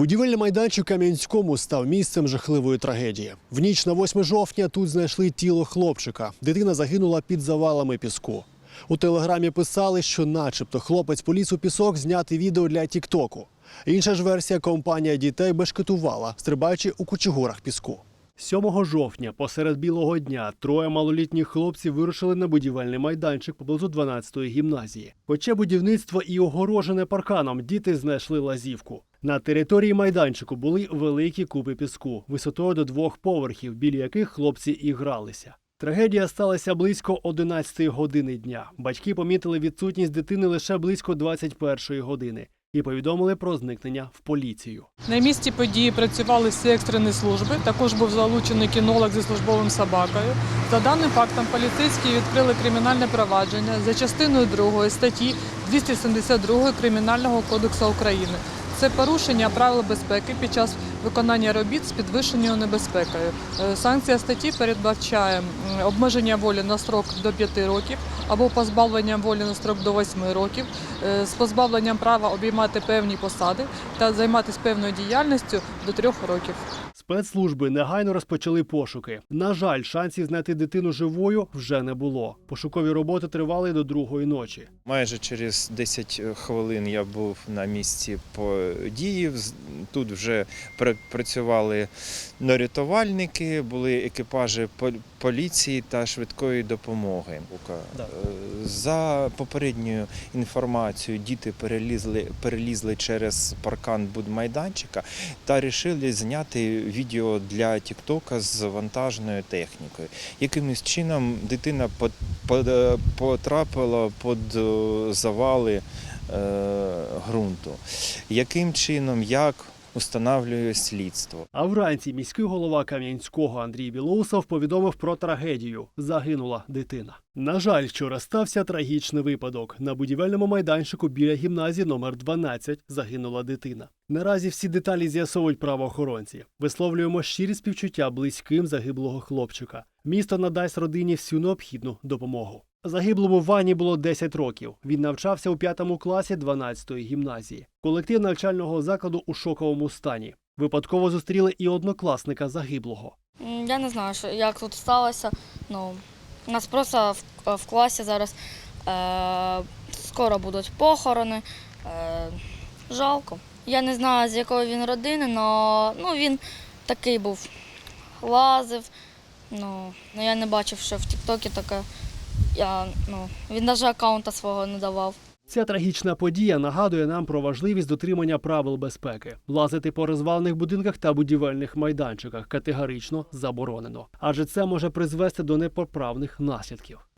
Будівельний майданчик Кам'янському став місцем жахливої трагедії. В ніч на 8 жовтня тут знайшли тіло хлопчика. Дитина загинула під завалами піску. У телеграмі писали, що, начебто, хлопець поліз у пісок зняти відео для Тіктоку. Інша ж версія компанія дітей бешкетувала, стрибаючи у кучугурах піску. 7 жовтня, посеред білого дня, троє малолітніх хлопців вирушили на будівельний майданчик поблизу 12-ї гімназії. Хоча будівництво і огорожене парканом, діти знайшли лазівку. На території майданчику були великі купи піску, висотою до двох поверхів, біля яких хлопці і гралися. Трагедія сталася близько 11 години дня. Батьки помітили відсутність дитини лише близько 21 години і повідомили про зникнення в поліцію. На місці події працювали всі екстрені служби. Також був залучений кінолог зі службовим собакою. За даним фактом, поліцейські відкрили кримінальне провадження за частиною 2 статті 272 Кримінального кодексу України. Це порушення правил безпеки під час виконання робіт з підвищеною небезпекою. Е, Санкція статті передбачає обмеження волі на строк до 5 років або позбавлення волі на строк до 8 років з позбавленням права обіймати певні посади та займатися певною діяльністю до 3 років. Спецслужби негайно розпочали пошуки. На жаль, шансів знайти дитину живою вже не було. Пошукові роботи тривали до другої ночі. Майже через 10 хвилин я був на місці події. Тут вже працювали рятувальники, були екіпажі пол- поліції та швидкої допомоги. Е, За попередньою інформацією, діти перелізли, перелізли через паркан будмайданчика та вирішили зняти відео для Тіктока з вантажною технікою. Якимось чином дитина по- по- потрапила під е, завали е, ґрунту. Яким чином, як установлює слідство? А вранці міський голова Кам'янського Андрій Білоусов повідомив про трагедію. Загинула дитина. На жаль, вчора стався трагічний випадок. На будівельному майданчику біля гімназії номер 12 загинула дитина. Наразі всі деталі з'ясовують правоохоронці. Висловлюємо щирі співчуття близьким загиблого хлопчика. Місто надасть родині всю необхідну допомогу. Загиблому Вані було 10 років. Він навчався у п'ятому класі 12-ї гімназії. Колектив навчального закладу у шоковому стані. Випадково зустріли і однокласника загиблого. Я не знаю, що, як тут сталося. Ну, нас просто в, в класі зараз е, скоро будуть похорони. Е, жалко. Я не знаю, з якої він родини, але ну, він такий був. Лазив. Ну, ну, я не бачив, що в Тіктокі таке. Я, ну, він навіть аккаунта свого не давав. Ця трагічна подія нагадує нам про важливість дотримання правил безпеки. Лазити по розвалених будинках та будівельних майданчиках категорично заборонено, адже це може призвести до непоправних наслідків.